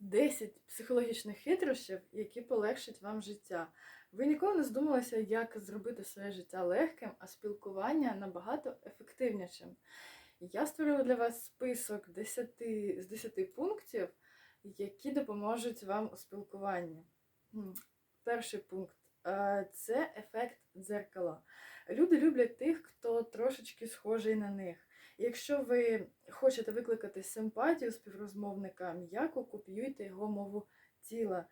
10 психологічних хитрощів, які полегшать вам життя. Ви ніколи не здумалися, як зробити своє життя легким, а спілкування набагато ефективнішим. Я створила для вас список 10, з 10 пунктів, які допоможуть вам у спілкуванні. Перший пункт е, це ефект дзеркала. Люди люблять тих, хто трошечки схожий на них. Якщо ви хочете викликати симпатію співрозмовника, м'яко копіюйте його мову тіла,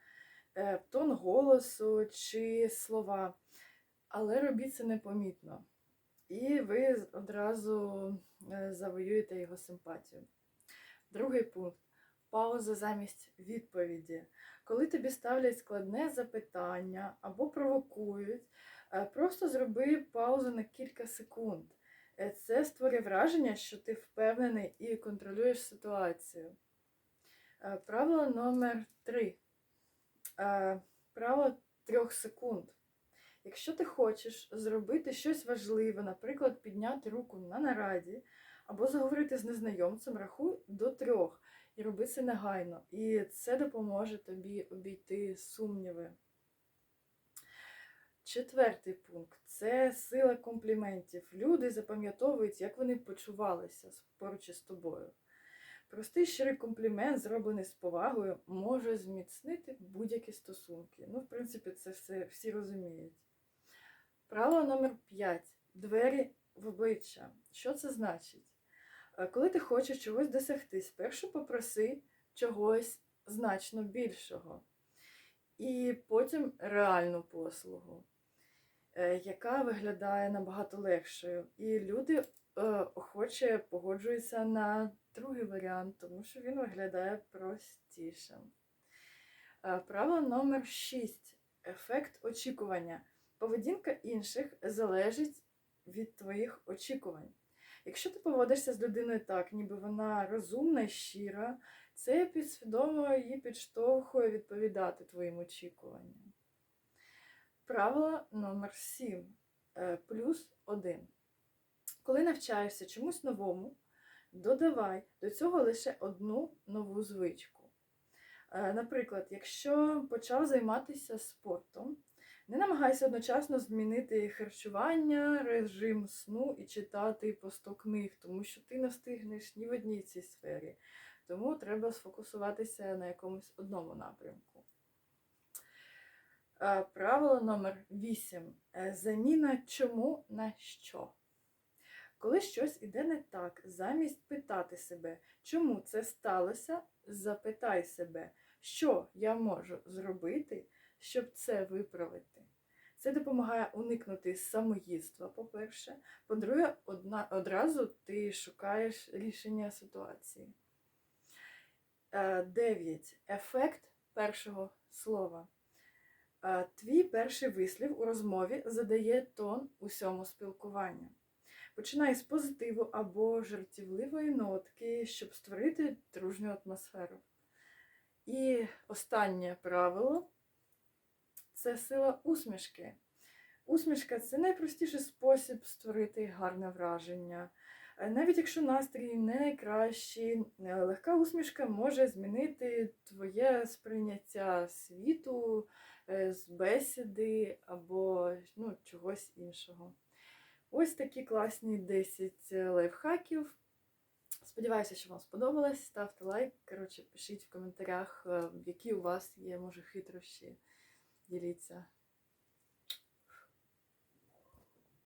е, тон голосу чи слова, але робіть це непомітно. І ви одразу е, завоюєте його симпатію. Другий пункт пауза замість відповіді. Коли тобі ставлять складне запитання або провокують, е, просто зроби паузу на кілька секунд. Е, Це створює враження, що ти впевнений і контролюєш ситуацію. Е, Правило номер три. Е, Правило трьох секунд. Якщо ти хочеш зробити щось важливе, наприклад, підняти руку на нараді, або заговорити з незнайомцем, рахуй до трьох і роби це негайно. І це допоможе тобі обійти сумніви. Четвертий пункт це сила компліментів. Люди запам'ятовують, як вони почувалися поруч із тобою. Простий щирий комплімент, зроблений з повагою, може зміцнити будь-які стосунки. Ну, в принципі, це все всі розуміють. Правило номер 5. Двері в обличчя. Що це значить? Е, Коли ти хочеш чогось досягти, спершу попроси чогось значно більшого. І потім реальну послугу, яка виглядає набагато легшою. І люди е, охоче погоджуються на другий варіант, тому що він виглядає простішим. Е, Правило номер 6. Ефект очікування. Поведінка інших залежить від твоїх очікувань. Якщо ти поводишся з людиною так, ніби вона розумна і щира, це підсвідомо її підштовхує відповідати твоїм очікуванням. Правило номер 7. Е, Плюс 1. Коли навчаєшся чомусь новому, додавай до цього лише одну нову звичку. Е, Наприклад, якщо почав займатися спортом, не намагайся одночасно змінити харчування, режим сну і читати по 100 книг, тому що ти не встигнеш ні в одній цій сфері. Тому треба сфокусуватися на якомусь одному напрямку. Е, Правило номер 8. Заміна чому на що. Коли щось іде не так, замість питати себе, чому це сталося, запитай себе, що я можу зробити, щоб це виправити. Це допомагає уникнути самоїдства, по-перше. По-друге, одразу ти шукаєш рішення ситуації. 9. Ефект першого слова. Е, Твій перший вислів у розмові задає тон усьому спілкуванню. Починай з позитиву або жартівливої нотки, щоб створити дружню атмосферу. І останнє правило це сила усмішки. Усмішка це найпростіший спосіб створити гарне враження. Е, Навіть якщо настрій не найкращий, е, легка усмішка може змінити твоє сприйняття світу е, з бесіди або ну, чогось іншого. Ось такі класні 10 лайфхаків. Сподіваюся, що вам сподобалось. Ставте лайк. Коротше, пишіть в коментарях, е, які у вас є, може, хитрощі. Діліться.